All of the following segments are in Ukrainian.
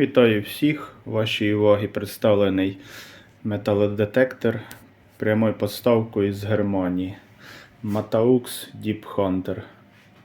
Вітаю всіх. Вашій уваги представлений металодетектор прямою поставкою з Германії. Mataux Deep Hunter.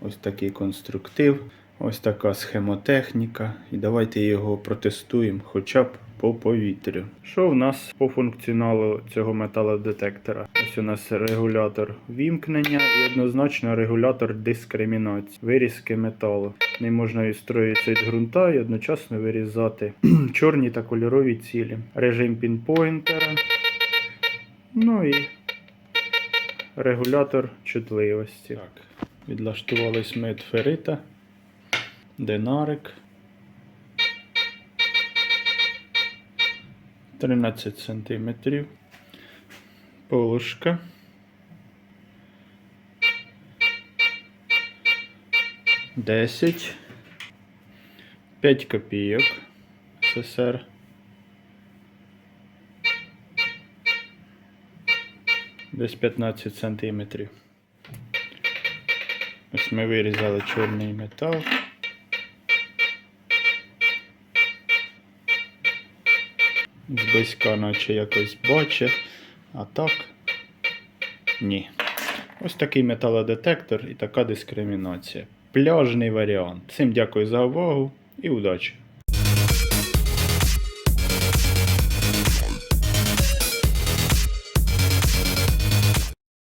Ось такий конструктив, ось така схемотехніка. І давайте його протестуємо хоча б по повітрю. Що в нас по функціоналу цього металодетектора? Ось у нас регулятор вімкнення і однозначно регулятор дискримінації, вирізки металу. Ним можна відстроїтися від ґрунта і одночасно вирізати чорні та кольорові цілі. Режим пінпойнтера. Ну і регулятор чутливості. Так. Відлаштувались ми ферита, динарик. 13 см. Полушка. Десять. П'ять копійок СССР. Десь 15 сантиметрів. Ось ми вирізали чорний метал. Зблизька наче якось бачить, а так ні. Ось такий металодетектор і така дискримінація. Пляжний варіант. Всім дякую за увагу і удачі!